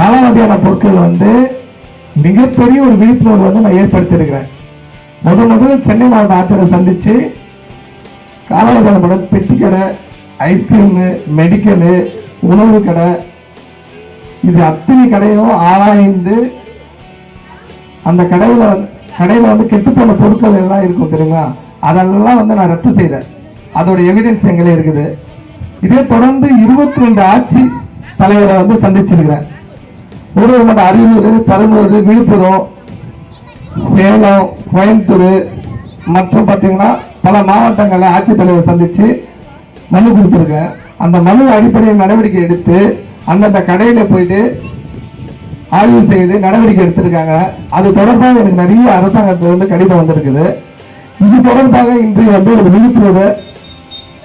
காலாவதியான பொருட்கள் வந்து மிகப்பெரிய ஒரு விழிப்புணர்வு வந்து நான் ஏற்படுத்தியிருக்கிறேன். முத முதல் சென்னை மாவட்ட ஆட்சியரை சந்தித்து காலாவதியான படம் பெட்டி கடை ஐஸ்கிரீமு மெடிக்கலு உணவு கடை இது அத்தனை கடையும் ஆராய்ந்து அந்த கடையில் கடையில் வந்து கெட்டுப்போன பொருட்கள் எல்லாம் இருக்கும் தெரியுமா? அதெல்லாம் வந்து நான் ரத்து செய்தேன். அதோட எவிடன்ஸ் எங்களே இருக்குது. இதே தொடர்ந்து இருபத்தி ரெண்டு ஆட்சி தலைவரை வந்து சந்திச்சிருக்கிறேன். ஒரு ஒரு அரியலூர் பெரம்பலூர் விழுப்புரம் சேலம் கோயம்புத்தூர் மற்றும் பார்த்தீங்கன்னா பல மாவட்டங்களில் ஆட்சித்தலைவர் சந்தித்து மனு கொடுத்துருக்கேன். அந்த மனு அடிப்படையில் நடவடிக்கை எடுத்து அந்தந்த கடையில் போயிட்டு ஆய்வு செய்து நடவடிக்கை எடுத்திருக்காங்க. அது தொடர்பாக எனக்கு நிறைய அரசாங்கத்திலிருந்து கடிதம் வந்திருக்குது. இது தொடர்பாக இன்று வந்து ஒரு விழிப்புணர்வு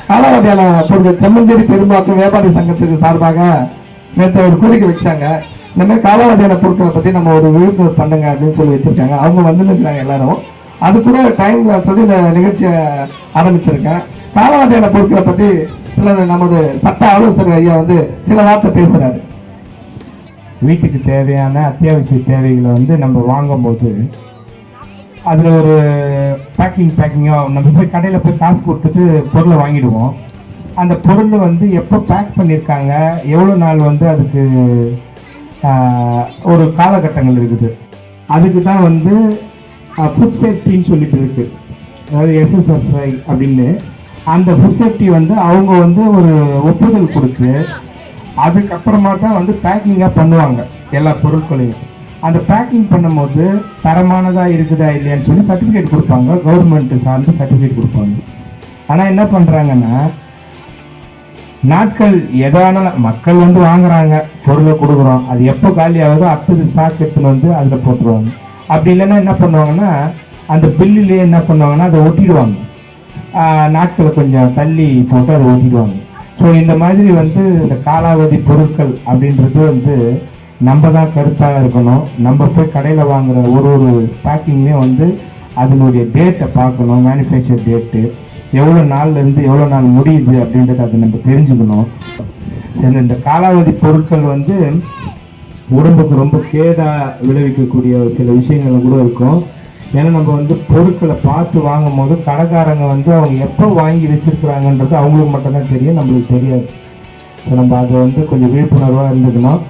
காலாவதியான பொருட்கள் செம்மஞ்சேரி பெரும்பாக்கம் வியாபாரி சங்கத்துக்கு சார்பாக நேற்று ஒரு கோரிக்கை வச்சாங்க. இந்த மாதிரி காலாவதியான பொருட்களை பற்றி நம்ம ஒரு விழிப்புணர்வு பண்ணுங்க அப்படின்னு சொல்லி வச்சுருக்காங்க. அவங்க வந்துருக்கிறாங்க எல்லாரும். அது கூட டைமில் சொல்லி இந்த நிகழ்ச்சியை ஆரம்பிச்சிருக்கேன். காலாவதியான பொருட்களை பற்றி சில நமது சட்ட ஆலோசகர் ஐயா வந்து சில வார்த்தை பேசுகிறாரு வீட்டுக்கு தேவையான அத்தியாவசிய தேவைகளை வந்து நம்ம வாங்கும்போது அதில் ஒரு பேக்கிங் பேக்கிங்காக நம்ம போய் கடையில் போய் காசு கொடுத்துட்டு பொருளை வாங்கிடுவோம். அந்த பொருள் வந்து எப்போ பேக் பண்ணியிருக்காங்க? எவ்வளோ நாள் வந்து அதுக்கு ஒரு காலகட்டங்கள் இருக்குது. அதுக்கு தான் வந்து ஃபுட் சேஃப்டின்னு சொல்லிட்டு இருக்கு. அதாவது எஸ்எஸ்எஸ்ஐ அப்படின்னு. அந்த ஃபுட் சேஃப்டி வந்து அவங்க வந்து ஒரு ஒப்புதல் கொடுத்து அதுக்கப்புறமா தான் வந்து பேக்கிங்காக பண்ணுவாங்க. எல்லா பொருட்களையும். அந்த பேக்கிங் பண்ணும்போது தரமானதாக இருக்குதா இல்லையான்னு சொல்லி சர்டிஃபிகேட் கொடுப்பாங்க. கவர்மெண்ட்டு சார்ந்து சர்டிஃபிகேட் கொடுப்பாங்க. ஆனால் என்ன பண்ணுறாங்கன்னா நாட்கள் எதான மக்கள் வந்து வாங்குறாங்க பொருளை கொடுக்குறோம். அது எப்போ காலி ஆகுதோ அடுத்தது ஸ்டாக் எடுத்துன்னு வந்து அதில் போட்டுருவாங்க. அப்படி இல்லைன்னா என்ன பண்ணுவாங்கன்னா அந்த பில்லுலேயே என்ன பண்ணுவாங்கன்னா அதை ஒட்டிடுவாங்க. நாட்களை கொஞ்சம் தள்ளி போட்டு அதை ஒட்டிடுவாங்க. ஸோ இந்த மாதிரி வந்து இந்த காலாவதி பொருட்கள் அப்படின்றது வந்து நம்ம தான் கருத்தாக இருக்கணும். நம்ம போய் கடையில் வாங்குற ஒரு ஒரு பேக்கிங்லேயும் வந்து அதனுடைய டேட்டை பார்க்கணும் மேனுஃபேக்சர் டேட்டு எவ்வளோ நாள்லேருந்து எவ்வளோ நாள் முடியுது அப்படின்றத அதை நம்ம தெரிஞ்சுக்கணும். இந்த காலாவதி பொருட்கள் வந்து உடம்புக்கு ரொம்ப கேடாக விளைவிக்கக்கூடிய சில விஷயங்கள் கூட இருக்கும். ஏன்னா நம்ம வந்து பொருட்களை பார்த்து வாங்கும் போது கடைக்காரங்க வந்து அவங்க எப்போ வாங்கி வச்சிருக்கிறாங்கன்றது அவங்களுக்கு மட்டும்தான் தெரியும் நம்மளுக்கு தெரியாது. ஸோ நம்ம அதை வந்து கொஞ்சம் விழிப்புணர்வாக இருந்துக்கணும்.